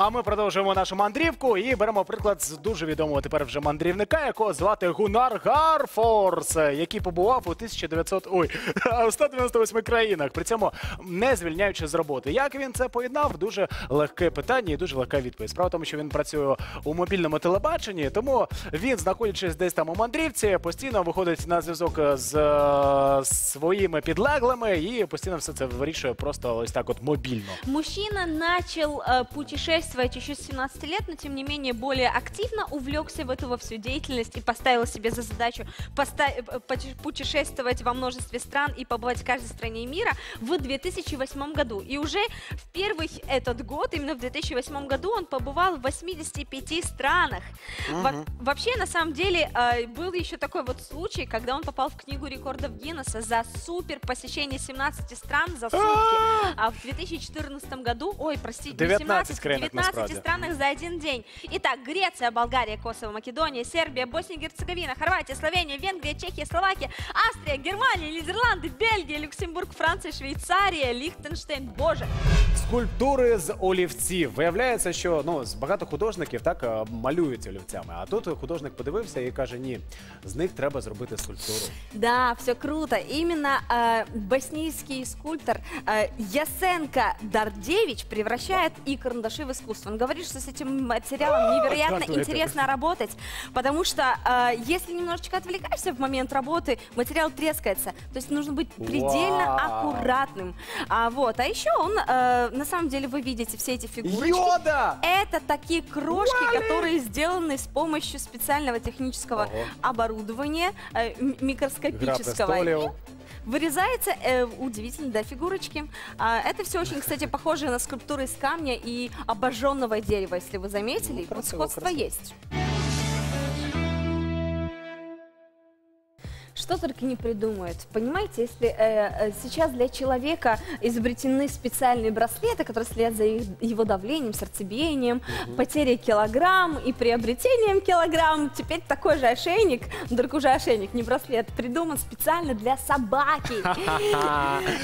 А ми продовжуємо нашу мандрівку і беремо приклад з дуже відомого тепер вже мандрівника, якого звати Гунар Гарфорс, який побував у 1900, ой, у 198 країнах, при цьому не звільняючи з роботи. Як він це поєднав? Дуже легке питання і дуже легка відповідь. Справа в тому, що він працює у мобільному телебаченні, тому він, знаходячись десь там у мандрівці, постійно виходить на зв'язок з е, своїми підлеглими і постійно все це вирішує просто ось так, от мобільно. Мужчина начал э, путешествовать еще с 17 лет, но тем не менее более активно увлекся в эту во всю деятельность и поставил себе за задачу э, путешествовать во множестве стран и побывать в каждой стране мира в 2008 году. И уже в первый этот год, именно в 2008 году, он побывал в 85 странах. Во- вообще, на самом деле, э, был еще такой вот случай, когда он попал в книгу рекордов Гиннесса за супер посещение 17 стран за сутки. А в 2014 году, ой, простите, 19 18, країнах 19 насправді. странах за один день. Итак, Греция, Болгария, Косово, Македония, Сербия, Босния и Герцеговина, Хорватия, Словения, Венгрия, Чехия, Словакия, Австрия, Германия, Нидерланды, Бельгия, Люксембург, Франция, Швейцария, Лихтенштейн. Боже, Скульптури з олівців. Виявляється, що ну з багато художників так е, малюють олівцями. А тут художник подивився і каже: ні, з них треба зробити скульптуру. Да, все круто. Именно э, боснийский скульптор э, Ясенко Дардевич превращает и карандаши в искусство. Он говорит, что с этим материалом невероятно интересно работать, потому что э, если немножечко отвлекаешься в момент работы, материал трескается. То есть нужно быть предельно Вау. аккуратным. А, вот. а еще он, э, на самом деле, вы видите все эти фигурочки. Йода! Это такие крошки, которые сделаны с помощью специального технического Ого. оборудования, э, микроскопического. Вырезается э, удивительно, да, фигурочки. А, это все очень, кстати, похоже на скульптуры из камня и обожженного дерева, если вы заметили. Ну, вот красиво, сходство красиво. есть. Что только не придумают. Понимаете, если э, э, сейчас для человека изобретены специальные браслеты, которые следят за их- его давлением, сердцебиением, потерей килограмм и приобретением килограмм, теперь такой же ошейник, но только уже ошейник, не браслет, придуман специально для собаки.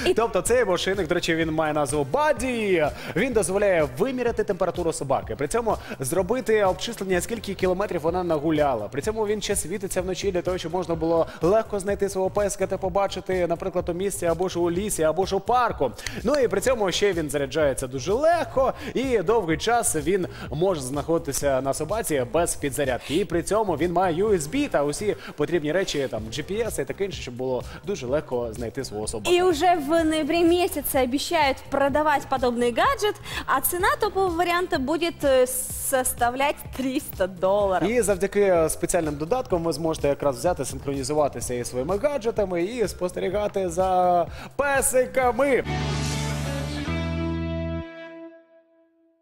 І- Тобто цей ошейник, до речі, він має назву Баді. Він дозволяє виміряти температуру собаки. При цьому зробити обчислення, скільки кілометрів вона нагуляла. При цьому він ще світиться вночі для того, щоб можна було легко знайти свого песка та побачити, наприклад, у місці або ж у лісі, або ж у парку. Ну і при цьому ще він заряджається дуже легко і довгий час він може знаходитися на собаці без підзарядки. І при цьому він має USB та усі потрібні речі, там GPS і таке інше, щоб було дуже легко знайти свого собаку. И уже в ноябре месяце обещают продавать подобный гаджет, а цена топового варианта будет э, составлять 300 долларов. І завдяки спеціальним додаткам ви зможете якраз взяти, синхронізуватися із своїми гаджетами і спостерігати за песиками.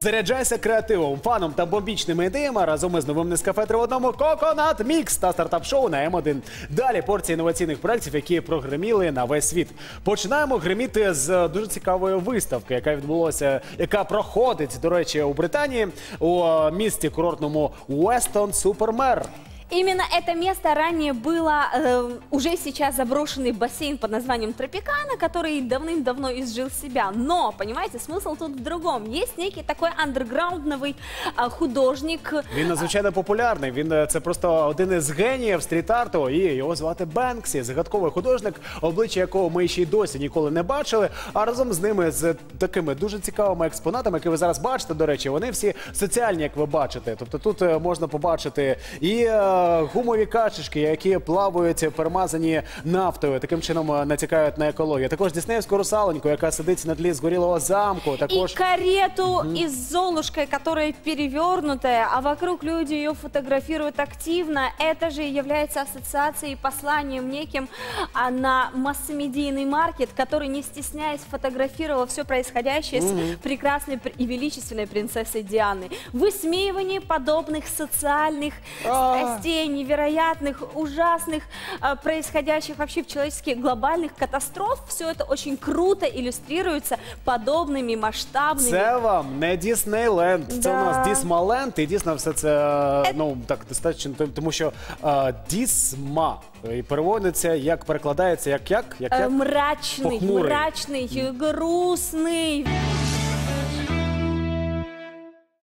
Заряджайся креативом, фаном та бомбічними ідеями разом із новим Нескафе одному Coconut Mix та стартап-шоу на М1. Далі порція інноваційних проєктів, які прогреміли на весь світ. Починаємо гриміти з дуже цікавої виставки, яка відбулася, яка проходить, до речі, у Британії у місті курортному Уестон Супермер. Именно это место ранее было э, уже сейчас заброшенный бассейн под названием Тропикана, который давным-давно изжил себя. Но, понимаете, смысл тут в другом. Есть некий такой андерграундновый э, художник, Він надзвичайно популярний. Він е, це просто один із геніїв стріт-арту, і його звати Бенксі, загадковий художник, обличчя якого ми ще й досі ніколи не бачили. А разом з ними з такими дуже цікавими експонатами, які ви зараз бачите. До речі, вони всі соціальні, як ви бачите. Тобто тут е, можна побачити і е, гумові качечки, які плавають перемазані нафтою, таким чином е, натякають на екологію. Також Діснеївську русалоньку, яка сидить на тлі згорілого замку. Також И карету из с Золушкой, которая перевернутая, а вокруг люди ее фотографируют активно. Это же является ассоциацией и посланием неким а, на массомедийный маркет, который, не стесняясь, фотографировал все происходящее с прекрасной пр- и величественной принцессой Дианой. Высмеивание подобных социальных А. страстей, невероятных, ужасных, а, происходящих вообще в человеческих глобальных катастроф. Все это очень круто иллюстрируется подобными масштабными Це вам не Діснейленд, це у нас Да. Дісмаленд, і дійсно все це е, ну так достатньо, том- тому що е, Дісма і переводиться, як перекладається, як як, як, Э, як? мрачный, Похмурый. мрачный, грустный.